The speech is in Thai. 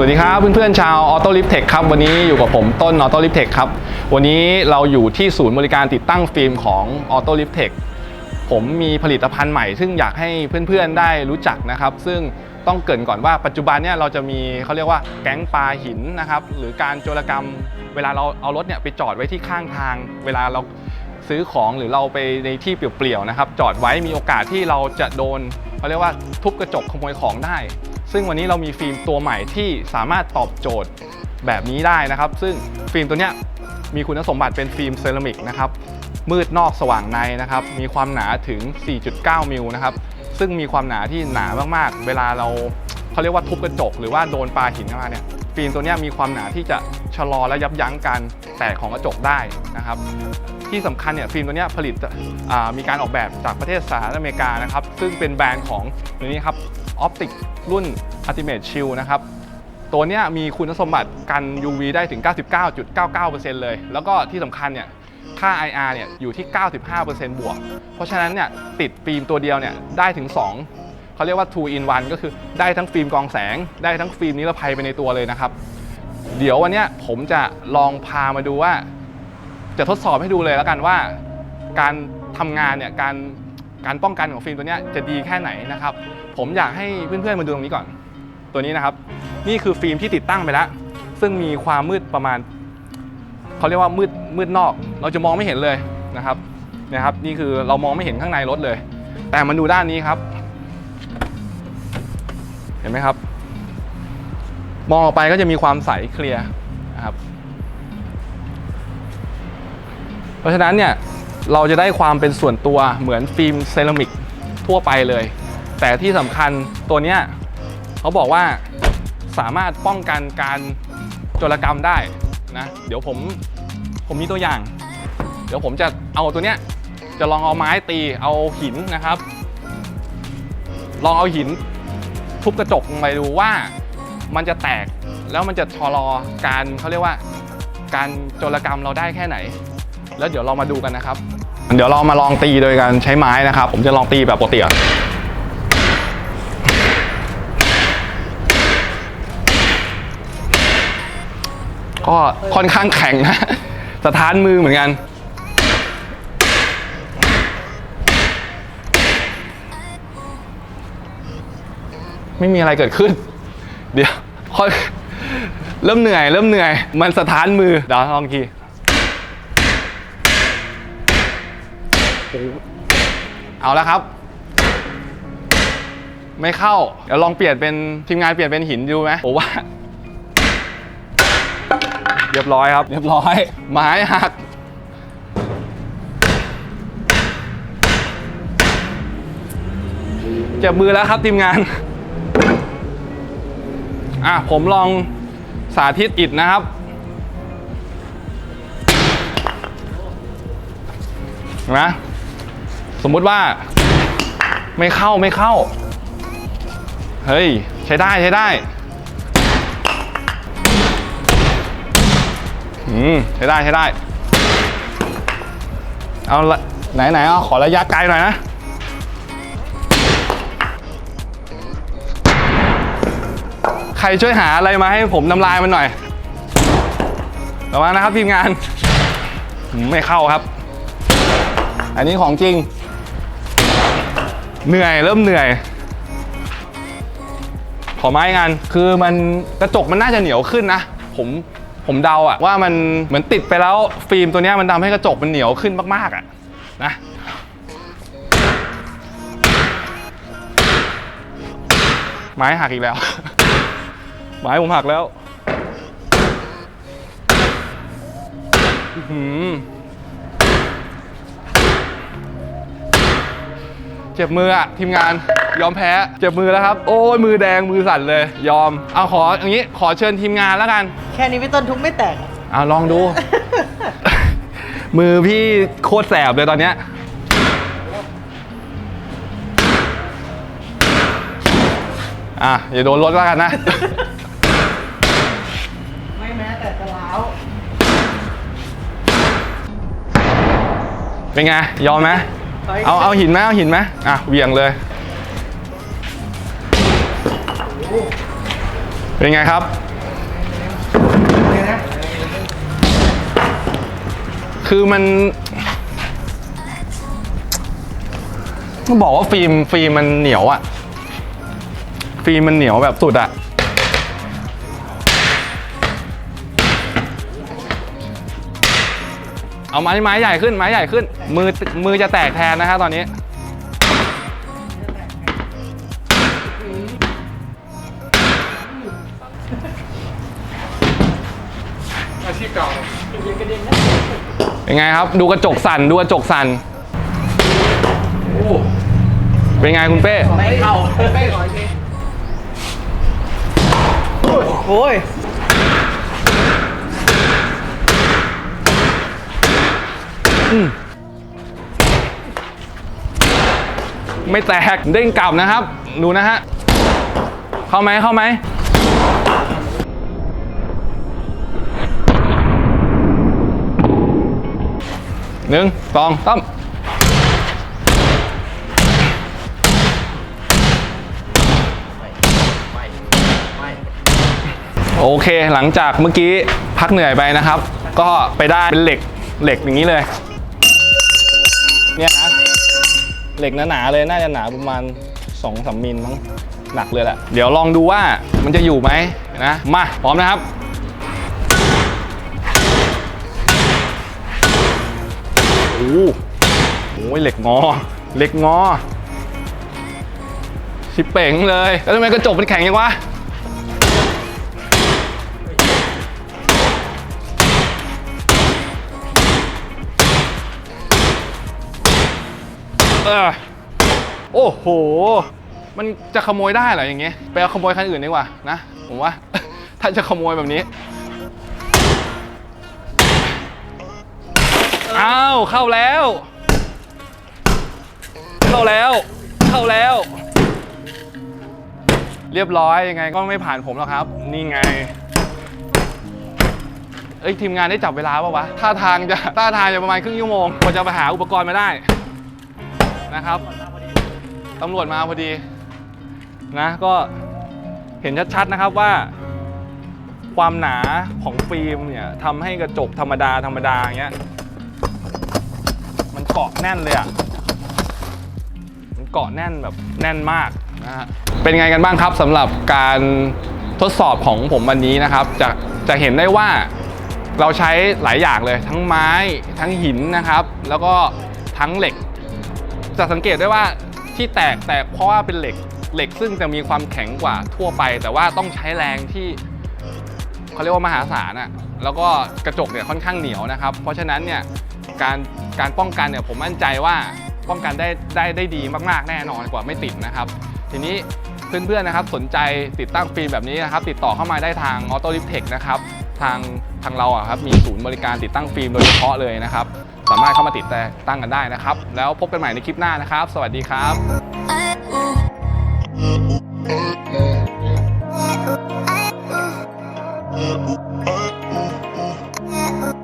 สวัสดีครับเพื่อนๆชาวออโต้ลิฟเทคครับวันนี้อยู่กับผมต้นออโต้ลิฟเทคครับวันนี้เราอยู่ที่ศูนย์บริการติดตั้งฟิล์มของออโต้ลิฟเทคผมมีผลิตภัณฑ์ใหม่ ซึ่งอยากให้เพื่อนๆได้รู้จักนะครับ ซึ่งต้องเกรินก่อนว่าปัจจุบันเนี่ยเราจะมีเขาเรียกว่าแก๊งปลาหินนะครับหรือการโจรกรรม เวลาเราเอารถเนี่ยไปจอดไว้ที่ข้างทาง เวลาเราซื้อของหรือเราไปในที่เปลี่ยวๆนะครับ จอดไว้มีโอกาสที่เราจะโดนเขาเรียกว่าทุบกระจกขโมยของได้ ซึ่งวันนี้เรามีฟิล์มตัวใหม่ที่สามารถตอบโจทย์แบบนี้ได้นะครับ ซึ่งฟิล์มตัวเนี้ยมีคุณสมบัติเป็นฟิล์มเซรามิกนะครับมืดนอกสว่างในนะครับ มีความหนาถึง 4.9 มิลนะครับ ซึ่งมีความหนาที่หนามากๆ เวลาเราเขาเรียกว่าทุบกระจก หรือว่าโดนปลาหินเข้ามาเนี่ย ฟิล์มตัวนี้มีความหนาที่จะชะลอและยับยั้งการแตกของกระจกได้นะครับ ที่สำคัญเนี่ยฟิล์มตัวนี้ผลิตมีการออกแบบจากประเทศสหรัฐอเมริกานะครับ ซึ่งเป็นแบรนด์ของตัวนี้ครับออปติกรุ่น Ultimate Shield นะครับตัวนี้มีคุณสมบัติกัน UV ได้ถึง 99.99%เลย แล้วก็ที่สำคัญเนี่ยค่า IR เนี่ยอยู่ที่ 95%บวก เพราะฉะนั้นเนี่ยติดฟิล์มตัวเดียวเนี่ยได้ถึง 2 เขาเรียกว่า2 in 1ก็คือได้ทั้งฟิล์มกองแสง ได้ทั้งฟิล์มนิรภัยไปในตัวเลยนะครับ เดี๋ยววันนี้ผมจะลองพามาดูว่า จะทดสอบให้ดูเลยแล้วกันว่า การทำงานเนี่ยการการป้องกันของฟิล์มตัวนี้จะดีแค่ไหนนะครับ ผมอยากให้เพื่อนๆมาดูตรงนี้ก่อน ตัวนี้นะครับ นี่คือฟิล์มที่ติดตั้งไปแล้ว ซึ่งมีความมืดประมาณเขาเรียกว่ามืดมืดนอก เราจะมองไม่เห็นเลยนะครับนะครับ นี่คือเรามองไม่เห็นข้างในรถเลย แต่มาดูด้านนี้ครับ เห็นไหมครับ มองออกไปก็จะมีความใสเคลียร์นะครับ ราะฉะนั้นเนี่ยเราจะได้ความเป็นส่วนตัวเหมือนฟิล์มเซรามิกทั่วไปเลย แต่ที่สำคัญตัวเนี้ยเขาบอกว่าสามารถป้องกันการโจรกรรมได้นะเดี๋ยวผมผมมีตัวอย่าง เดี๋ยวผมจะเอาตัวเนี้ยจะลองเอาไม้ตีเอาหินนะครับ ลองเอาหินทุบกระจกลงไปดูว่ามันจะแตกแล้วมันจะชะลอการเขาเรียกว่า การโจรกรรมเราได้แค่ไหน แล้วเดี๋ยวเรามาดูกันนะครับ เดี๋ยวเรามาลองตีโดยการใช้ไม้นะครับ ผมจะลองตีแบบปกติก่อนก็ค่อนข้างแข็งนะสะท้านมือเหมือนกัน ไม่มีอะไรเกิดขึ้น เดี๋ยวค่อยเริ่มเหนื่อย เริ่มเหนื่อย มันสะท้านมือเดี๋ยวลองอีกที เอาแล้วครับ ไม่เข้า เดี๋ยวลองเปลี่ยนเป็นทีมงานเปลี่ยนเป็นหินดูไหมผมว่า เรียบร้อยครับ เรียบร้อย ไม้หักเจ็บมือแล้วครับทีมงาน อะผมลองสาธิตอิดนะครับเห็นไหม สมมุติว่า ไม่เข้าไม่เข้า เฮ้ย ใช้ได้ใช้ได้อืมใช้ได้ใช้ได้ เอาละไหนไหนเอาขอระยะไกลหน่อยนะใครช่วยหาอะไรมาให้ผมทำลายมันหน่อยระวังนะครับทีมงาน ไม่เข้าครับ อันนี้ของจริง เหนื่อยเริ่มเหนื่อย ขอไม้งานคือมันกระจกมันน่าจะเหนียวขึ้นนะ ผมผมเดาอะว่ามันเหมือนติดไปแล้วฟิล์มตัวนี้มันทำให้กระจกมันเหนียวขึ้นมากๆอะนะไม้หักอีกแล้ว ไม้ผมหักแล้ว อื้อ เจ็บมืออะทีมงานยอมแพ้เจ็บมือแล้วครับ โอ้ยมือแดงมือสั่นเลย ยอมเอาขออย่างนี้ขอเชิญทีมงานแล้วกันแค่นี้พี่ต้นทุกไม่แตกอะเอาลองดู มือพี่โคตรแสบเลยตอนเนี้ยอะอย่าโดนรถแล้วกันนะ ไม่แม้แต่จะล้าวเป็นไง ยอมไหม เอาเอาหินไหมเอาหินไหมอะเวียงเลย เป็นไงครับ คือมันบอกว่าฟิล์มฟิล์มมันเหนียวอะฟิล์มมันเหนียวแบบสุดอะ เอาไม้ไม้ใหญ่ขึ้นไม้ใหญ่ขึ้น มือมือจะแตกแทนนะฮะตอนนี้ อาชีพเก่าเป็นไงครับ ดูกระจกสั่นดูกระจกสั่นเป็นไงคุณเป้ ไม่เข้าไม่ร้อยโอ้ย ไม่แตกเด้งกลับนะครับ ดูนะฮะ เข้าไหมเข้าไหมหนึ่งสองสามโอเคหลังจากเมื่อกี้พักเหนื่อยไปนะครับ ก็ไปได้เป็นเหล็กเหล็กอย่างนี้เลย เหล็กหนาๆเลยน่าจะหนาประมาณ2อสมิลมั้งหนักเลยแหละ เดี๋ยวลองดูว่ามันจะอยู่ไหมนะ มาพร้อมนะครับโอ้โหโอ้ยเหล็กงอ เหล็กงอชิเป๋งเลย แล้วทำไมกระจกมันแข็งยังวะ เออโอ้โห มันจะขโมยได้เหรออย่างเงี้ยไปเอาขโมยคันอื่นดีกว่านะ ผมว่า ถ้าจะขโมยแบบนี้ อ้าว เข้าแล้ว เข้าแล้ว เข้าแล้ว เรียบร้อยยังไงก็ไม่ผ่านผมหรอกครับ นี่ไงเอ้ยทีมงานได้จับเวลาป่าวะท่าทางจะท่าทางจะประมาณครึ่งชั่วโมงกว่าจะไปหาอุปกรณ์มาได้ นะครับตำรวจมาพอดีนะก็เห็นชัดๆนะครับว่า ความหนาของฟิล์มเนี่ยทำให้กระจกธรรมดาธรรมดางเงี้ยมันเกาะแน่นเลยอะ่ะมันเกาะแน่นแบบแน่นมากนะฮะเป็นไงกันบ้างครับสำหรับการทดสอบของผมวันนี้นะครับ จะจะเห็นได้ว่าเราใช้หลายอย่างเลยทั้งไม้ทั้งหินนะครับ แล้วก็ทั้งเหล็ก จะสังเกตได้ว่าที่แตกแตกเพราะว่าเป็นเหล็กเหล็กซึ่งจะมีความแข็งกว่าทั่วไป แต่ว่าต้องใช้แรงที่เขาเรียกว่ามหาศาลอะแล้วก็กระจกเนี่ยค่อนข้างเหนียวนะครับ เพราะฉะนั้นเนี่ยการการป้องกันเนี่ยผมมั่นใจว่าป้องกันได้ได้ได้ดีมากๆแน่นอนกว่าไม่ติดนะครับ ทีนี้เพื่อนๆนะครับสนใจติดตั้งฟิล์มแบบนี้นะครับ ติดต่อเข้ามาได้ทาง Auto l i f t e c h นะครับ ทางทางเราอะครับมีศูนย์บริการติดตั้งฟิล์มโดยเฉพาะเลยนะครับ สามารถเข้ามาติดแต่ตั้งกันได้นะครับ แล้วพบกันใหม่ในคลิปหน้านะครับ สวัสดีครับ